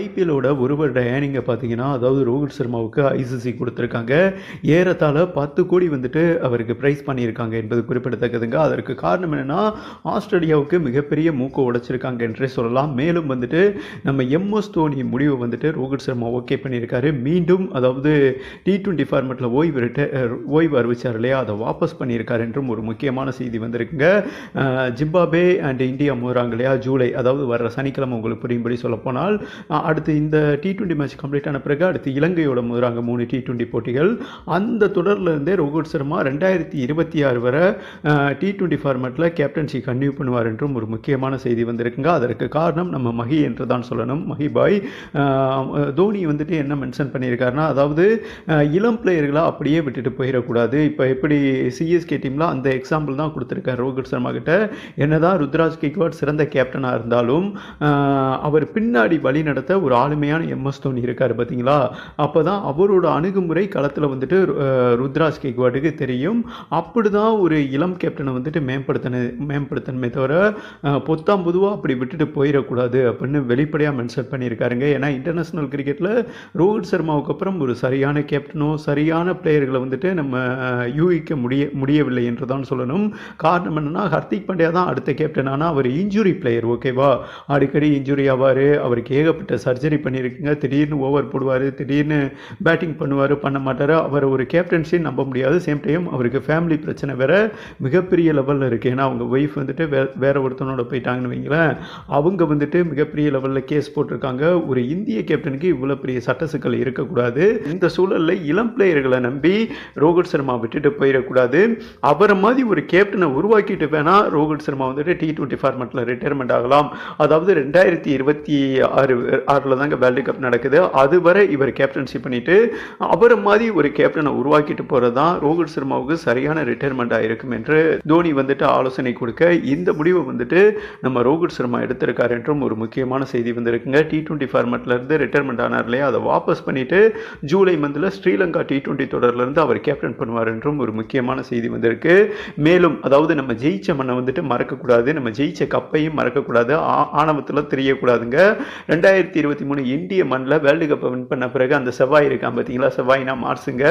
ஐபிஎல்லோட ஒரு வருட ஏர்னிங்கை பார்த்தீங்கன்னா அதாவது ரோஹித் சர்மாவுக்கு ஐசிசி கொடுத்துருக்காங்க. ஏறத்தாழ பத்து கோடி வந்துட்டு அவருக்கு ப்ரைஸ் பண்ணியிருக்காங்க என்பது குறிப்பிடத்தக்கதுங்க. அதற்கு காரணம் என்னென்னா ஆஸ்திரேலியாவுக்கு மிகப்பெரிய மூக்கை உடைச்சிருக்காங்க என்றே சொல்லலாம். மேலும் வந்துட்டு நம்ம எம்எஸ் தோனி முடிவு வந்துட்டு ரோஹித் சர்மா ஓகே பண்ணியிருக்காரு. மீண்டும் அதாவது டி ட்வெண்ட்டி ஃபார்மெட்டில் ஓய்வு ரிட்ட ஓய்வு அறிவிச்சார் இல்லையா? அதை வாபஸ் பண்ணியிருக்காரு என்றும் ஒரு முக்கியமான செய்தி வந்திருக்குங்க. ஜிம்பாபே அண்ட் இந்தியா மூறாங்க இல்லையா? ஜூலை அதாவது வர்ற சனிக்கிழமை உங்களுக்கு புரியும்படி சொல்லப்போனால் அடுத்து இந்த டி டுவெண்ட்டி மேட்ச் கம்ப்ளீட் ஆன பிறகு அடுத்து இலங்கையோட மோதுறாங்க மூணு டி டுவெண்ட்டி போட்டிகள். அந்த தொடர்லேருந்தே ரோஹித் சர்மா ரெண்டாயிரத்தி இருபத்தி ஆறு வரை டி டுவெண்ட்டி ஃபார்மேட்டில் கேப்டன்ஷி கன்டினியூ பண்ணுவார் என்றும் ஒரு முக்கியமான செய்தி வந்திருக்குங்க. அதற்கு காரணம் நம்ம மஹி என்று தான் சொல்லணும். மஹிபாய் பாய் தோனி வந்துட்டு என்ன மென்ஷன் பண்ணியிருக்காருன்னா அதாவது இளம் பிளேயர்களை அப்படியே விட்டுட்டு போயிடக்கூடாது. இப்போ எப்படி சிஎஸ்கே டீமில் அந்த எக்ஸாம்பிள் தான் கொடுத்துருக்காரு ரோஹித் சர்மா கிட்ட. என்னதான் ருத்ராஜ் கெக்வாட் சிறந்த கேப்டனாக இருந்தாலும் அவர் பின்னாடி வழி நடத்த ஒரு ஆளுமையான எம்எஸ் தோனி இருக்கார் பார்த்தீங்களா அப்போ தான் அவரோட அணுகுமுறை களத்தில் வந்துட்டு ருத்ராஜ் கெக்வாட்டுக்கு தெரியும் அப்படி தான் ஒரு இளம் கேப்டனை வந்துட்டு மேம்படுத்தின மேம்படுத்தணுமே தவிர பொத்தாம் பொதுவாக அப்படி விட்டுட்டு போயிடக்கூடாது அப்படின்னு வெளிப்படையாக மென்ஷன் பண்ணியிருக்காருங்க ஏன்னா இன்டர்நேஷ்னல் கிரிக்கெட்டில் ரோஹித் சர்மாவுக்கு அப்புறம் ஒரு சரியான கேப்டனோ சரியான பிளேயர்களை வந்துட்டு நம்ம யூகிக்க முடிய முடியவில்லை என்று தான் சொல்லணும் காரணம் என்னென்னா ஹர்திக் பாண்டியா தான் அடுத்த கேப்டன் ஆனால் அவர் இன்ஜுரி பிளேயர் ஓகேவா அடிக்கடி இன்ஜுரி ஆவார் அவருக்கு ஏகப்பட்ட சர்ஜரி பண்ணியிருக்குங்க திடீர்னு ஓவர் போடுவார் திடீர்னு பேட்டிங் பண்ணுவார் பண்ண மாட்டார். அவர் ஒரு கேப்டன்சி நம்ப முடியாது. சேம் டைம் அவருக்கு ஃபேமிலி பிரச்சனை வேற மிகப்பெரிய லெவலில் இருக்குது ஏன்னா அவங்க ஒய்ஃப் வந்துட்டு வே வேற ஒருத்தனோட போயிட்டாங்கன்னு வைங்களேன். அவங்க வந்துட்டு மிகப்பெரிய லெவலில் கேஸ் போட்டிருக்காங்க. ஒரு இந்திய கேப்டனுக்கு இவ்வளோ பெரிய சட்ட சிக்கல் இருக்கக்கூடாது. இந்த சூழலில் இளம் பிளேயர்களை நம்பி ரோஹித் சர்மா விட்டுட்டு போயிடக்கூடாது. அவரை மாதிரி ஒரு கேப்டனை உருவாக்கிட்டு வேணால் ரோஹித் சர்மா வந்துட்டு டி டுவெண்ட்டி ஃபார்மெட்டில் ரிட்டையர்மெண்ட் ஆகலாம். அதாவது ரெண்டாயிரத்தி இருபத்தி ஆறு ஆறில் தாங்க வேர்ல்டு கப் நடக்குது. அதுவரை இவர் கேப்டன்ஷிப் பண்ணிட்டு அவரை மாதிரி ஒரு கேப்டனை உருவாக்கிட்டு போகிறது தான் ரோஹித் சர்மாவுக்கு சரியான ரிட்டையர்மெண்ட்டாக இருக்கும் என்று தோனி வந்துட்டு ஆலோசனை கொடுக்க இந்த முடிவை வந்துட்டு நம்ம ரோஹித் சர்மா எடுத்திருக்காரு என்றும் ஒரு முக்கியமான செய்தி வந்திருக்குங்க. டி டுவெண்ட்டி ஃபார்மெட்லேருந்து ரிட்டையர்மெண்ட் ஆனார் இல்லையா? அதை வாபஸ் பண்ணிட்டு ஜூலை மந்தில் ஸ்ரீலங்கா டி டுவெண்ட்டி தொடர்லேருந்து அவர் கேப்டன் பண்ணுவார் என்றும் ஒரு முக்கியமான செய்தி வந்திருக்கு. மேலும் அதாவது நம்ம ஜெயிச்ச மண்ணை வந்துட்டு மறக்கக்கூடாது. நம்ம ஜெயிச்ச கப்பையும் மறக்கக்கூடாது. ஆ- ஆணவத்தில் தெரியக்கூடாதுங்க. ரெண்டாயிரத்தி இருபத்தி மூணு இந்திய மண்ணில் வேர்ல்டு கப்பை வின் பண்ண பிறகு அந்த செவ்வாய் இருக்கான் பார்த்தீங்களா? செவ்வாய்னா மார்ஸுங்க.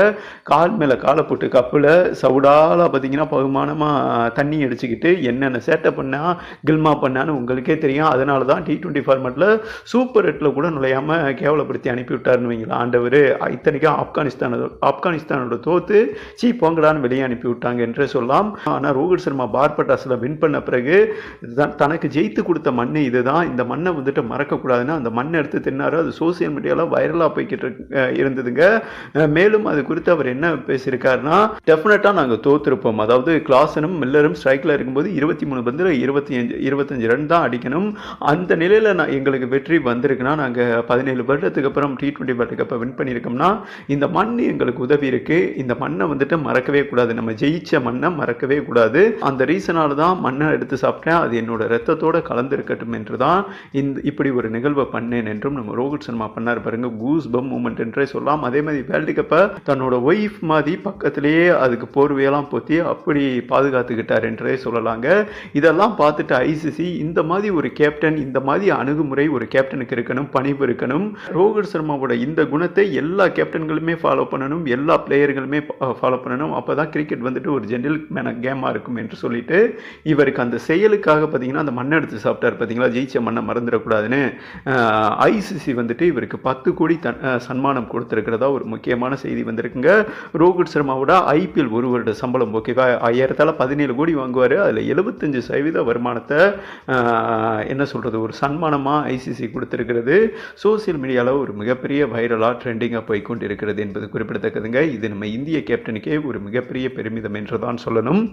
கால் மேலே காலை போட்டு கப்பில் சவுடால பார்த்தீங்கன்னா பகுமானமாக தண்ணி அடிச்சுக்கிட்டு என்னென்ன சேட்டை பண்ணா கில்மா பண்ணான்னு உங்களுக்கே தெரியும். அதனால தான் டி டுவெண்ட்டி ஃபார்மெட்டில் சூப்பர் எட்டில் கூட நுழையாமல் கேவலப்படுத்தி அனுப்பிவிட்டார்னு வைங்களா ஆண்டவர் இத்தனைக்கும் ஆப்கானிஸ்தானோட ஆப்கானிஸ்தானோட தோத்து சீ போங்கடான்னு வெளியே அனுப்பி விட்டாங்க என்றே சொல்லலாம். ஆனால் ரோஹித் சர்மா பார்பட்டாஸில் வின் பண்ண பிறகு தனக்கு ஜெயித்து கொடுத்த மண் இதுதான். இந்த மண்ணை வந்துட்டு மறக்கக்கூடாதுன்னு அந்த மண்ணை எடுத்து தின்னாரோ அது சோசியல் மீடியாவில் வைரலாக போய்கிட்டு இருந்ததுங்க. மேலும் அது குறித்து அவர் என்ன பேசியிருக்காருன்னா டெஃபினட்டாக நாங்கள் தோத்துருப்போம். அதாவது கிளாஸனும் மில்லரும் ஸ்ட்ரைக்கில் இருக்கும்போது இருபத்தி மூணு பந்தில் இருபத்தி அஞ்சு இருபத்தஞ்சு ரன் தான் அடிக்கணும். அந்த நிலையில் நான் எங்களுக்கு வெற்றி வந்திருக்குன்னா நாங்கள் பதினேழு வருடத்துக்கு அப்புறம் டி டுவெண்ட்டி வேர்ல்டு கப்பை வின் பண்ணியிருக்கோம்னா இந்த மண் எங்களுக்கு உதவி இருக்கு. இந்த மண்ணை வந்துட்டு மறக்கவே கூடாது. நம்ம ஜெயிச்ச மண்ணை மறக்கவே கூடாது. அந்த ரீசனால தான் மண்ணை எடுத்து சாப்பிட்டேன். அது என்னோட ரத்தத்தோடு கலந்துருக்கட்டும் என்று தான் இந்த இப்படி ஒரு நிகழ்வை பண்ணேன். என்றும் நம்ம ரோஹித் சர்மா பண்ணார் பாருங்க கூஸ் பம் மூமெண்ட் என்றே சொல்லலாம். அதே மாதிரி வேர்ல்டு கப்பை தன்னோட ஒய்ஃப் மாதிரி பக்கத்திலேயே அதுக்கு போர்வையெல்லாம் போத்தி அப்படி பாதுகாத்துக்கிட்டார் என்றே சொல்லலாங்க. இதெல்லாம் பார்த்துட்டு ஐசிசி இந்த மாதிரி ஒரு கேப்டன் இந்த மாதிரி அணுகுமுறை ஒரு கேப்டனுக்கு இருக்கணும் பணிவு இருக்கணும். ரோஹித் சர்மாவோட இந்த குணத்தை எல்லா கேப்டன்களுமே ஃபாலோ பண்ணணும் எல்லா பிளேயர்களுமே ஃபாலோ பண்ணணும். அப்போ தான் கிரிக்கெட் வந்துட்டு ஒரு ஜென்டில் மேன கேமாக இருக்கும் என்று சொல்லிட்டு இவருக்கு அந்த செயலுக்காக பார்த்தீங்கன்னா அந்த மண்ணை எடுத்து சாப்பிட்டார் பார்த்தீங்களா ஜெயிச்ச மண்ணை மறந்துடக்கூடாதுன்னு. ஐசிசி வந்துட்டு இவருக்கு பத்து கோடி தன் சன்மானம் கொடுத்துருக்கிறதா ஒரு முக்கியமான செய்தி வந்திருக்குங்க. ரோஹித் சர்மாவோட ஐபிஎல் ஒரு வருட சம்பளம் ஓகேவா ஐயாயிரத்தால பதினேழு கோடி வாங்குவார். அதில் எழுபத்தஞ்சு சதவீத வருமானத்தை என்ன சொல்கிறது ஒரு சன்மானமாக ஐசிசி கொடுத்துருக்கிறது. சோசியல் மீடியாவில் ஒரு மிகப்பெரிய வைரலாக ட்ரெண்டிங்காக போய்கொண்டு இருக்கிறது என்பது குறிப்பிடத்தக்கதுங்க. இது நம்ம இந்திய கேப்டனுக்கே ஒரு மிகப்பெரிய பெருமிதம் என்று தான் சொல்லணும்.